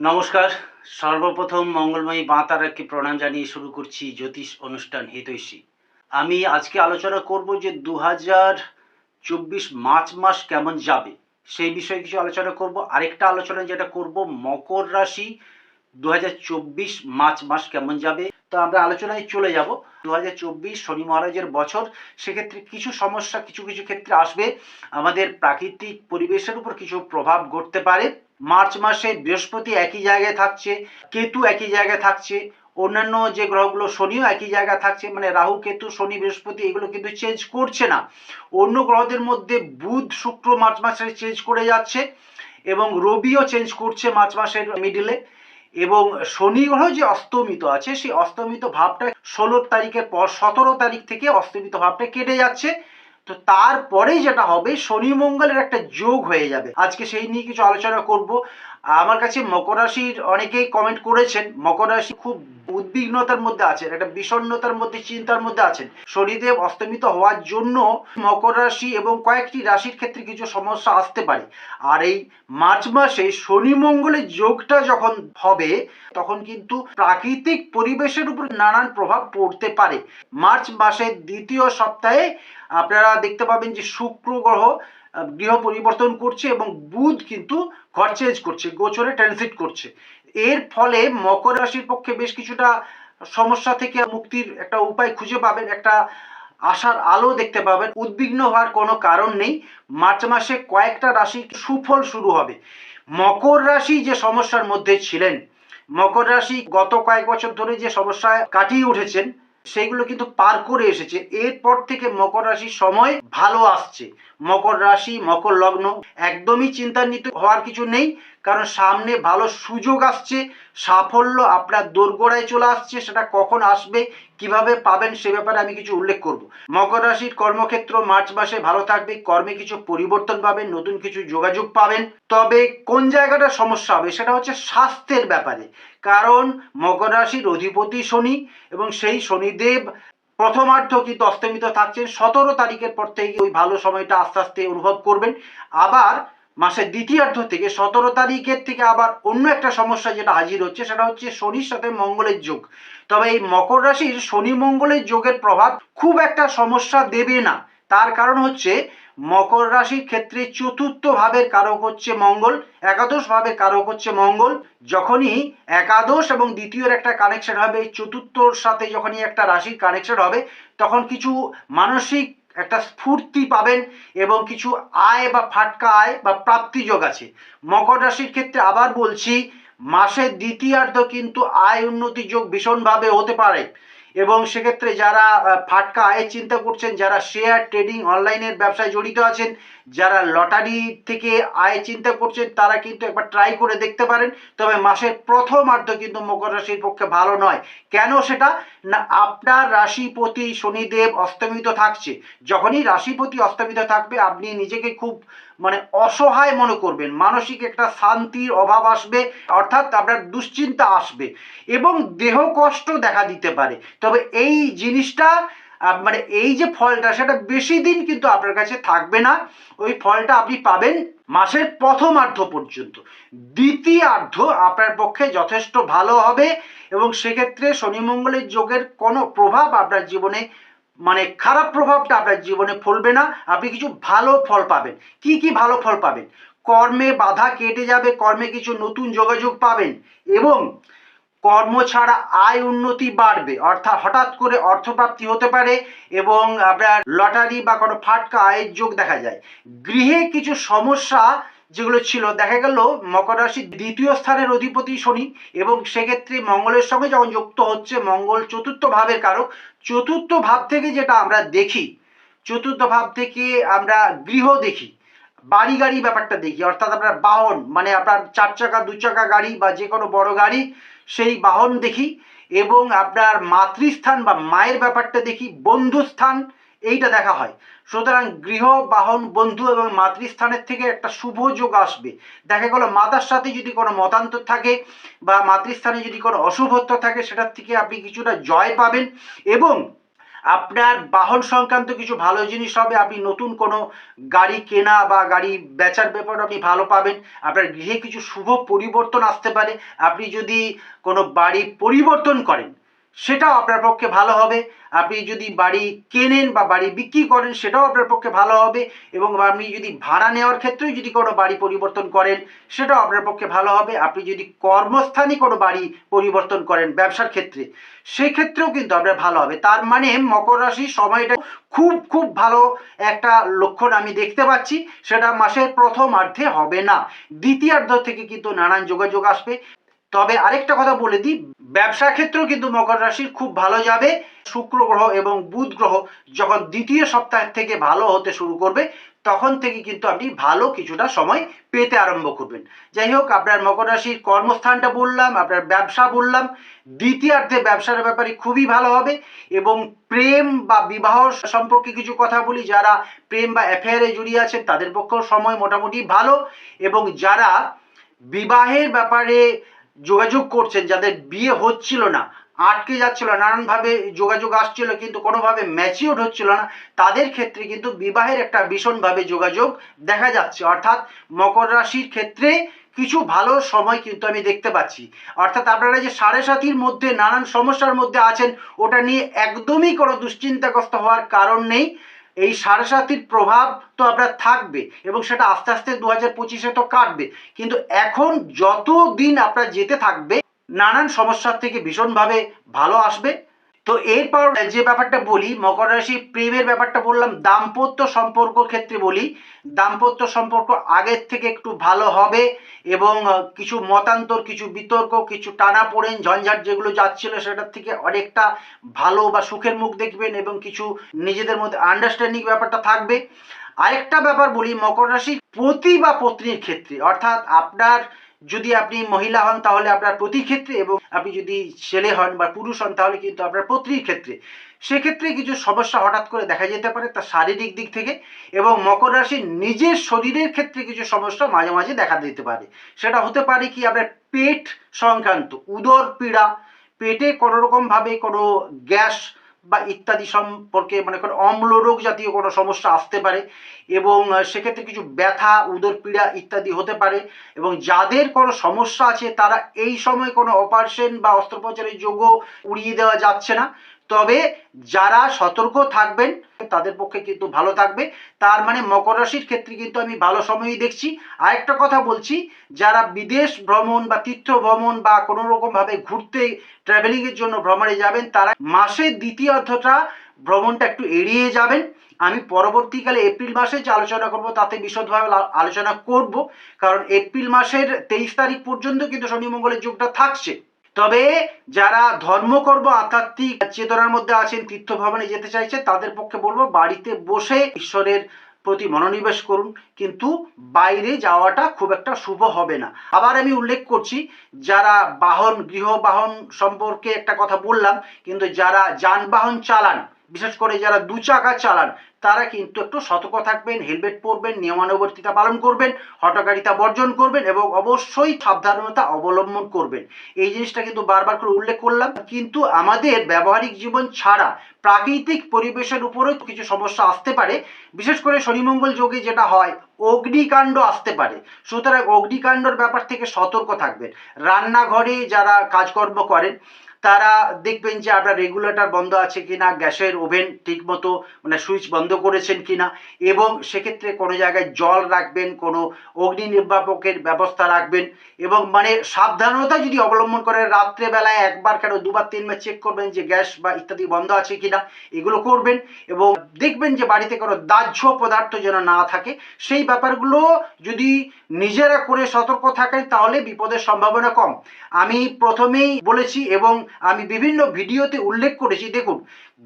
নমস্কার, সর্বপ্রথম মঙ্গলময়ী মা প্রণাম জানিয়ে শুরু করছি জ্যোতিষ অনুষ্ঠান হিতৈষী। আমি আজকে আলোচনা করব যে দু হাজার চব্বিশ মার্চ মাস কেমন যাবে, সেই বিষয়ে কিছু আলোচনা করব। আরেকটা আলোচনা যেটা করব, মকর রাশি দু হাজার চব্বিশ মার্চ মাস কেমন যাবে তো আমরা আলোচনায় চলে যাব। দু হাজার চব্বিশ শনি মহারাজের বছর, সেক্ষেত্রে কিছু সমস্যা, কিছু কিছু ক্ষেত্রে আসবে। আমাদের প্রাকৃতিক পরিবেশের উপর কিছু প্রভাব ঘটতে পারে। মার্চ মাসে বৃহস্পতি একই জায়গায় থাকছে, কেতু একই জায়গায় থাকছে, অন্যান্য যে গ্রহগুলো শনিও একই জায়গায় থাকছে মানে রাহু, কেতু, শনি, বৃহস্পতি এগুলো কিন্তু চেঞ্জ করছে না। অন্য গ্রহদের মধ্যে বুধ, শুক্র মার্চ মাসে চেঞ্জ করে যাচ্ছে এবং রবিও চেঞ্জ করছে মার্চ মাসের মিডিলে এবং শনি গ্রহ যে অস্তমিত আছে, সেই অস্তমিত ভাবটা ষোলো তারিখের পর, সতেরো তারিখ থেকে অস্তমিত ভাবটা কেটে যাচ্ছে। তো তারপরেই যেটা হবে, শনি মঙ্গলের একটা যোগ হয়ে যাবে। আজকে সেই নিয়ে কিছু আলোচনা করব। আমার কাছে মকর রাশির অনেকেই কমেন্ট করেছেন, মকর রাশি খুব উদ্বিগ্নতার মধ্যে আছেন, একটা বিষণ্ণতার মধ্যে, চিন্তার মধ্যে আছেন। শনিদেব অস্তমিত হওয়ার জন্য মকর রাশি এবং কয়েকটি রাশির ক্ষেত্রে কিছু সমস্যা আসতে পারে। আর এই মার্চ মাসে শনি মঙ্গলের যোগটা যখন হবে, তখন কিন্তু প্রাকৃতিক পরিবেশের উপর নানান প্রভাব পড়তে পারে। মার্চ মাসের দ্বিতীয় সপ্তাহে আপনারা দেখতে পাবেন যে শুক্র গ্রহ গৃহ পরিবর্তন করছে এবং বুধ কিন্তু ঘর চেঞ্জ করছে, গোচরে ট্রানজিট করছে। এর ফলে মকর রাশির পক্ষে বেশ কিছুটা সমস্যা থেকে মুক্তির একটা উপায় খুঁজে পাবেন, একটা আশার আলো দেখতে পাবেন। উদ্বিগ্ন হওয়ার কোনো কারণ নেই। মার্চ মাসে কয়েকটা রাশি সুফল শুরু হবে। মকর রাশি যে সমস্যার মধ্যে ছিলেন, মকর রাশি গত কয়েক বছর ধরে যে সমস্যায় কাটিয়ে উঠেছেন, সেইগুলো কিন্তু পার করে এসেছে। এরপর থেকে মকর রাশির সময় ভালো আসছে। মকর রাশি, মকর লগ্ন একদমই চিন্তান্বিত হওয়ার কিছু নেই, কারণ সামনে ভালো সুযোগ আসছে, সাফল্য আপনার দোরগোড়ায় চলে আসছে, সেটা কখন আসবে, কীভাবে পাবেন সে ব্যাপারে আমি কিছু উল্লেখ করব। মকর রাশির কর্মক্ষেত্র মার্চ মাসে ভালো থাকবে, কর্মে কিছু পরিবর্তন পাবেন, নতুন কিছু যোগাযোগ পাবেন। তবে কোন জায়গাটা সমস্যা হবে, সেটা হচ্ছে স্বাস্থ্যের ব্যাপারে। কারণ মকর রাশির অধিপতি শনি এবং সেই শনিদেব প্রথমার্ধ কিন্তু অস্তমিত থাকছেন? সতেরো তারিখের পর থেকে ওই ভালো সময়টা আস্তে আস্তে অনুভব করবেন। আবার মাসের দ্বিতীয়ার্ধ থেকে সতেরো তারিখের থেকে আবার অন্য একটা সমস্যা যেটা হাজির হচ্ছে, সেটা হচ্ছে শনির সাথে মঙ্গলের যোগ। তবে এই মকর রাশির শনি মঙ্গলের যোগের প্রভাব খুব একটা সমস্যা দেবে না। তার কারণ হচ্ছে মকর রাশির ক্ষেত্রে চতুর্থ ভাবের কারক হচ্ছে মঙ্গল, একাদশ ভাবের কারক হচ্ছে মঙ্গল। যখনই একাদশ এবং দ্বিতীয়র একটা কানেকশন হবে, চতুর্থর সাথে যখনই একটা রাশির কানেকশন হবে, তখন কিছু মানসিক একটা স্ফূর্তি পাবেন এবং কিছু আয় বা ফাটকা আয় বা প্রাপ্তিযোগ আছে। মকর রাশির ক্ষেত্রে আবার বলছি, মাসের দ্বিতীয়ার্ধ কিন্তু আয় উন্নতি যোগ ভীষণভাবে হতে পারে। এবং সেক্ষেত্রে যারা ফাটকা আয়ের চিন্তা করছেন যারা শেয়ার ট্রেডিং অনলাইনের ব্যবসায় জড়িত আছেন, যারা লটারি থেকে আয় চিন্তা করছেন, তারা কিন্তু একবার ট্রাই করে দেখতে পারেন। তবে মাসের প্রথম প্রথমার্ধ কিন্তু মকর রাশির পক্ষে ভালো নয়। কেন সেটা? না, আপনার রাশিপতি শনিদেব অস্তমিত থাকছে। যখনই রাশিপতি অস্তমিত থাকবে, আপনি নিজেকে খুব মানে অসহায় মনে করবেন। মানসিক একটা শান্তির অভাব আসবে, অর্থাৎ আপনার দুশ্চিন্তা আসবে। এবং দেহ কষ্ট দেখা দিতে পারে। তবে এই জিনিসটা মানে এই যে ফলটা, সেটা বেশি দিন কিন্তু আপনার কাছে থাকবে না। ওই ফলটা আপনি পাবেন মাসের প্রথমার্ধ পর্যন্ত। দ্বিতীয়ার্ধ আপনার পক্ষে যথেষ্ট ভালো হবে এবং সেক্ষেত্রে শনি মঙ্গলের যোগের কোনো প্রভাব আপনার জীবনে মানে খারাপ প্রভাবটা আপনার জীবনে ফলবে না। আপনি কিছু ভালো ফল পাবেন। কি কি ভালো ফল পাবেন? কর্মে বাধা কেটে যাবে, কর্মে কিছু নতুন যোগাযোগ পাবেন এবং কর্ম ছাড়া আয় উন্নতি বাড়বে। অর্থাৎ হঠাৎ করে অর্থপ্রাপ্তি হতে পারে এবং আপনার লটারি বা কোনো ফাটকা আয়ের যোগ দেখা যায়। গৃহে কিছু সমস্যা যেগুলো ছিল, দেখা গেল মকর রাশির দ্বিতীয় স্থানের অধিপতি শনি এবং সেক্ষেত্রে মঙ্গলের সঙ্গে যখন যুক্ত হচ্ছে, মঙ্গল চতুর্থ ভাবের কারক। চতুর্থ ভাব থেকে যেটা আমরা দেখি, চতুর্থ ভাব থেকে আমরা গৃহ দেখি বাড়ি গাড়ি ব্যাপারটা দেখি। অর্থাৎ আপনার বাহন মানে আপনার চার চাকা, দু চাকা গাড়ি বা যে কোনো বড় গাড়ি সেই বাহন দেখি এবং আপনার মাতৃস্থান বা মায়ের ব্যাপারটা দেখি, বন্ধুস্থান, এইটা দেখা হয়। সুতরাং গৃহ, বাহন, বন্ধু এবং মাতৃস্থানের থেকে একটা শুভ যোগ আসবে। দেখা গেল মাতার সাথে যদি কোনো মতান্তর থাকে বা মাতৃস্থানে যদি কোনো অশুভত্ব থাকে, সেটার থেকে আপনি কিছুটা জয় পাবেন এবং আপনার বাহন সংক্রান্ত কিছু ভালো জিনিস হবে, আপনি নতুন কোনো গাড়ি কেনা বা গাড়ি বেচার ব্যাপার আপনি ভালো পাবেন। আপনার গৃহে কিছু শুভ পরিবর্তন আসতে পারে। আপনি যদি কোনো বাড়ি পরিবর্তন করেন সেটাও আপনার পক্ষে ভালো হবে। আপনি যদি বাড়ি কেনেন বা বাড়ি বিক্রি করেন, সেটাও আপনার পক্ষে ভালো হবে এবং আপনি যদি ভাড়া নেওয়ার ক্ষেত্রেও যদি কোনো বাড়ি পরিবর্তন করেন, সেটাও আপনার পক্ষে ভালো হবে। আপনি যদি কর্মস্থানে কোনো বাড়ি পরিবর্তন করেন ব্যবসার ক্ষেত্রে, সেক্ষেত্রেও কিন্তু আপনার ভালো হবে। তার মানে মকর রাশির সময়টা খুব খুব ভালো একটা লক্ষণ আমি দেখতে পাচ্ছি। সেটা মাসের প্রথমার্ধে হবে না। দ্বিতীয়ার্ধ থেকে কিন্তু নানান যোগাযোগ আসবে। তবে আরেকটা কথা বলে দিই, ব্যবসা ক্ষেত্রেও কিন্তু মকর রাশির খুব ভালো যাবে। শুক্র গ্রহ এবং বুধ গ্রহ যখন দ্বিতীয় সপ্তাহ থেকে ভালো হতে শুরু করবে, তখন থেকে কিন্তু আপনি ভালো কিছুটা সময় পেতে আরম্ভ করবেন। যাই হোক, আপনার মকর রাশির কর্মস্থানটা বললাম, আপনার ব্যবসা বললাম, দ্বিতীয়ার্ধে ব্যবসার ব্যাপারে খুবই ভালো হবে এবং প্রেম বা বিবাহ সম্পর্কে কিছু কথা বলি, যারা প্রেম বা অ্যাফেয়ারে জড়িয়ে আছেন, তাদের পক্ষেও সময় মোটামুটি ভালো এবং যারা বিবাহের ব্যাপারে যোগাযোগ করছেন, যাদের বিয়ে হচ্ছিল না, আটকে যাচ্ছিল নানানভাবে যোগাযোগ আসছিল, কিন্তু কোনোভাবে ম্যাচিওর হচ্ছিল না, তাদের ক্ষেত্রে কিন্তু বিবাহের একটা ভীষণভাবে যোগাযোগ দেখা যাচ্ছে। অর্থাৎ মকর রাশির ক্ষেত্রে কিছু ভালো সময় কিন্তু আমি দেখতে পাচ্ছি। অর্থাৎ আপনারা যে সাড়ে সাতির মধ্যে, নানান সমস্যার মধ্যে আছেন, ওটা নিয়ে একদমই কোনো দুশ্চিন্তাগ্রস্ত হওয়ার কারণ নেই। এই সাড়ে সাতির প্রভাব তো আপনার থাকবে এবং সেটা আস্তে আস্তে দু হাজার পঁচিশে তো কাটবে। কিন্তু এখন যত দিন আপনার যেতে থাকবে, নানান সমস্যার থেকে ভীষণভাবে ভালো আসবে। তো এরপর যে ব্যাপারটা বলি, মকর রাশি প্রেমের ব্যাপারটা বললাম, দাম্পত্য সম্পর্ক ক্ষেত্রে বলি, দাম্পত্য সম্পর্ক আগের থেকে একটু ভালো হবে এবং কিছু মতান্তর, কিছু বিতর্ক, কিছু টানা পড়েন ঝঞ্ঝাট যেগুলো যাচ্ছিল সেটার থেকে অনেকটা ভালো বা সুখের মুখ দেখবেন এবং কিছু নিজেদের মধ্যে আন্ডারস্ট্যান্ডিং ব্যাপারটা থাকবে। আরেকটা ব্যাপার বলি, মকর রাশির পতি বা পত্নীর ক্ষেত্রে, অর্থাৎ আপনার যদি আপনি মহিলা হন, তাহলে আপনার প্রতি ক্ষেত্রে এবং আপনি যদি ছেলে হন বা পুরুষ হন, তাহলে কিন্তু আপনার পত্নীর ক্ষেত্রে। সেক্ষেত্রে কিছু সমস্যা হঠাৎ করে দেখা যেতে পারে তার শারীরিক দিক থেকে এবং মকর রাশির নিজের শরীরের ক্ষেত্রে কিছু সমস্যা মাঝে মাঝে দেখা দিতে পারে। সেটা হতে পারে কি আপনার পেট সংক্রান্ত, উদর পীড়া, পেটে কোনো রকমভাবে কোনো গ্যাস বা ইত্যাদি সম্পর্কে মানে কোনো অম্লরোগ জাতীয় কোনো সমস্যা আসতে পারে এবং সেক্ষেত্রে কিছু ব্যথা উদর পীড়া ইত্যাদি হতে পারে এবং যাদের কোনো সমস্যা আছে তারা এই সময় কোনো অপারেশন বা অস্ত্রোপচারের যোগ্য উড়িয়ে দেওয়া যাচ্ছে না। তবে যারা সতর্ক থাকবেন, তাদের পক্ষে কিন্তু ভালো থাকবে। তার মানে মকর রাশির ক্ষেত্রে কিন্তু আমি ভালো সময়ই দেখছি। আরেকটা কথা বলছি, যারা বিদেশ ভ্রমণ বা তীর্থ ভ্রমণ বা কোনো রকমভাবে ঘুরতে ট্রাভেলিংয়ের জন্য ভ্রমণে যাবেন, তারা মাসের দ্বিতীয় অর্ধটা ভ্রমণটা একটু এড়িয়ে যাবেন। আমি পরবর্তীকালে এপ্রিল মাসে যে আলোচনা করব, তাতে বিশদভাবে আলোচনা করব। কারণ এপ্রিল মাসের তেইশ তারিখ পর্যন্ত কিন্তু শনি মঙ্গলের যুগটা থাকছে। তবে যারা ধর্মকর্ম, আধ্যাত্মিক চেতনার মধ্যে আছেন তীর্থ ভবনে যেতে চাইছে তাদের পক্ষে বলব বাড়িতে বসে ঈশ্বরের প্রতি মনোনিবেশ করুন। কিন্তু বাইরে যাওয়াটা খুব একটা শুভ হবে না। আবার আমি উল্লেখ করছি, যারা বাহন, গৃহবাহন সম্পর্কে একটা কথা বললাম, কিন্তু যারা যানবাহন চালান বিশেষ করে যারা দু চাকা চালান, তারা কিন্তু একটু সতর্ক থাকবেন, হেলমেট পরবেন, নিয়মানুবর্তিতা পালন করবেন হটকারিতা বর্জন করবেন এবং অবশ্যই সাবধানতা অবলম্বন করবেন। এই জিনিসটা কিন্তু বারবার করে উল্লেখ করলাম। কিন্তু আমাদের ব্যবহারিক জীবন ছাড়া প্রাকৃতিক পরিবেশের উপরেও কিছু সমস্যা আসতে পারে। বিশেষ করে শনিমঙ্গল যোগে যেটা হয়, অগ্নিকাণ্ড আসতে পারে। সুতরাং অগ্নিকাণ্ডর ব্যাপার থেকে সতর্ক থাকবেন। রান্নাঘরে যারা কাজকর্ম করেন তারা দেখবেন যে আপনার রেগুলেটর বন্ধ আছে কিনা, গ্যাসের ওভেন ঠিকমতো মানে সুইচ বন্ধ করেছেন কিনা, এবং সেক্ষেত্রে কোনো জায়গায় জল রাখবেন, কোনো অগ্নি নির্বাপকের ব্যবস্থা রাখবেন, এবং মানে সাবধানতা যদি অবলম্বন করেন, রাত্রেবেলায় একবার কেন দুবার, তিনবার চেক করবেন যে গ্যাস বা ইত্যাদি বন্ধ আছে কিনা, এগুলো করবেন, এবং দেখবেন যে বাড়িতে কোনো দাহ্য পদার্থ যেন না থাকে, সেই ব্যাপারগুলো যদি নিজেরা করে সতর্ক থাকেন, তাহলে বিপদের সম্ভাবনা কম। আমি প্রথমেই বলেছি, এবং আমি বিভিন্ন ভিডিওতে উল্লেখ করেছি। দেখুন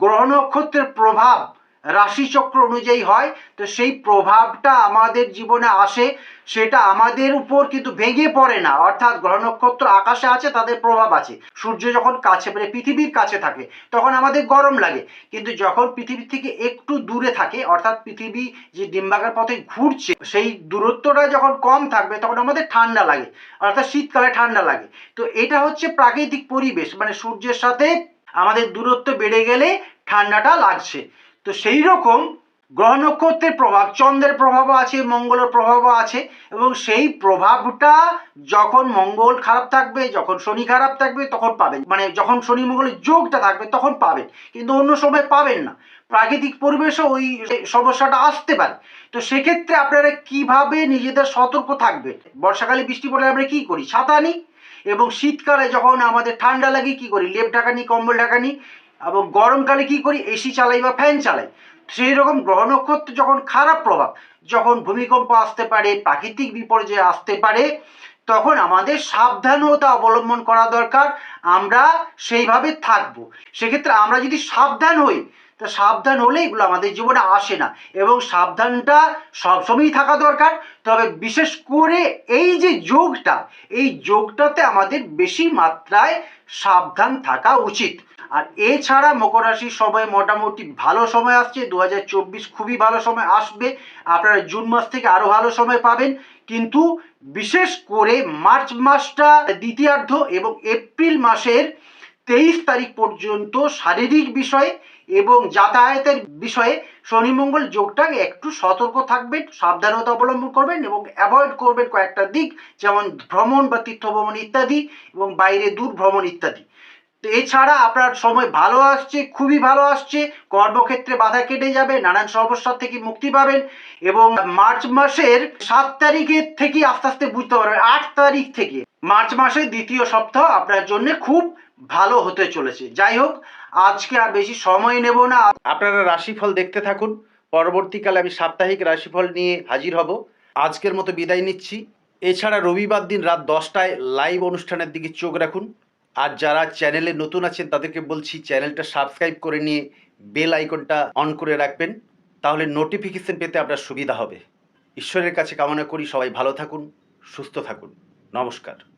গ্রহ নক্ষত্রের প্রভাব রাশিচক্র অনুযায়ী হয়, তো সেই প্রভাবটা আমাদের জীবনে আসে, সেটা আমাদের উপর কিন্তু ভেঙে পড়ে না। অর্থাৎ গ্রহ নক্ষত্র আকাশে আছে, তাদের প্রভাব আছে। সূর্য যখন কাছে মানে পৃথিবীর কাছে থাকে, তখন আমাদের গরম লাগে। কিন্তু যখন পৃথিবী থেকে একটু দূরে থাকে, অর্থাৎ পৃথিবী যে ডিম্বাকার পথে ঘুরছে, সেই দূরত্বটা যখন কম থাকবে, তখন আমাদের ঠান্ডা লাগে। অর্থাৎ শীতকালে ঠান্ডা লাগে। তো এটা হচ্ছে প্রাকৃতিক পরিবেশ মানে সূর্যের সাথে আমাদের দূরত্ব বেড়ে গেলে ঠান্ডাটা লাগছে। তো সেই রকম গ্রহ নক্ষত্রের প্রভাব, চন্দ্রের প্রভাবও আছে, মঙ্গলের প্রভাবও আছে এবং সেই প্রভাবটা যখন মঙ্গল খারাপ থাকবে, যখন শনি খারাপ থাকবে, তখন পাবেন। মানে যখন শনি মঙ্গলের যোগটা থাকবে, তখন পাবেন। কিন্তু অন্য সময় পাবেন না। প্রাকৃতিক পরিবেশে ওই সমস্যাটা আসতে পারে। তো সেক্ষেত্রে আপনারা কীভাবে নিজেদের সতর্ক থাকবেন? বর্ষাকালে বৃষ্টি পড়লে আমরা কি করি? ছাতা নিই এবং শীতকালে যখন আমাদের ঠান্ডা লাগে কি করি? লেপ ঢাকা নিই কম্বল ঢাকা নিই এবং গরমকালে কি করি? এসি চালাই বা ফ্যান চালাই। সেই রকম গ্রহ নক্ষত্র যখন খারাপ প্রভাব, যখন ভূমিকম্প আসতে পারে, প্রাকৃতিক বিপর্যয় আসতে পারে, তখন আমাদের সাবধানতা অবলম্বন করা দরকার। আমরা সেইভাবে থাকব। সেক্ষেত্রে আমরা যদি সাবধান হই, তা সাবধান হলে এগুলো আমাদের জীবনে আসে না এবং সাবধানটা সবসময়ই থাকা দরকার। তবে বিশেষ করে এই যে যোগটা, এই যোগটাতে আমাদের বেশি মাত্রায় সাবধান থাকা উচিত। আর এছাড়া মকর রাশির সময় মোটামুটি ভালো সময় আসছে দু হাজার চব্বিশ খুবই ভালো সময় আসবে। আপনারা জুন মাস থেকে আরও ভালো সময় পাবেন। কিন্তু বিশেষ করে মার্চ মাসটা দ্বিতীয়ার্ধ এবং এপ্রিল মাসের তেইশ তারিখ পর্যন্ত শারীরিক বিষয়ে এবং যাতায়াতের বিষয়ে শনি মঙ্গল যোগটা একটু সতর্ক থাকবেন, সাবধানতা অবলম্বন করবেন এবং অ্যাভয়েড করবেন কয়েকটা দিক, যেমন ভ্রমণ বা তীর্থ ভ্রমণ ইত্যাদি এবং বাইরে দূর ভ্রমণ ইত্যাদি। তো এছাড়া আপনার সময় ভালো আসছে, খুবই ভালো আসছে। কর্মক্ষেত্রে বাধা কেটে যাবে, নানান সমস্যা থেকে মুক্তি পাবেন এবং মার্চ মাসের সাত তারিখের থেকে আস্তে আস্তে বুঝতে পারবেন, আট তারিখ থেকে। মার্চ মাসের দ্বিতীয় সপ্তাহ আপনার জন্য খুব ভালো হতে চলেছে। যাই হোক, আজকে আর বেশি সময় নেব না। আপনারা রাশিফল দেখতে থাকুন। পরবর্তীকালে আমি সাপ্তাহিক রাশিফল নিয়ে হাজির হব। আজকের মতো বিদায় নিচ্ছি। এছাড়া রবিবার দিন রাত দশটায় লাইভ অনুষ্ঠানের দিকে চোখ রাখুন। আর যারা চ্যানেলে নতুন আছেন, তাদেরকে বলছি চ্যানেলটা সাবস্ক্রাইব করে নিয়ে বেল আইকনটা অন করে রাখবেন, তাহলে নোটিফিকেশন পেতে আপনার সুবিধা হবে। ঈশ্বরের কাছে কামনা করি, সবাই ভালো থাকুন, সুস্থ থাকুন। নমস্কার।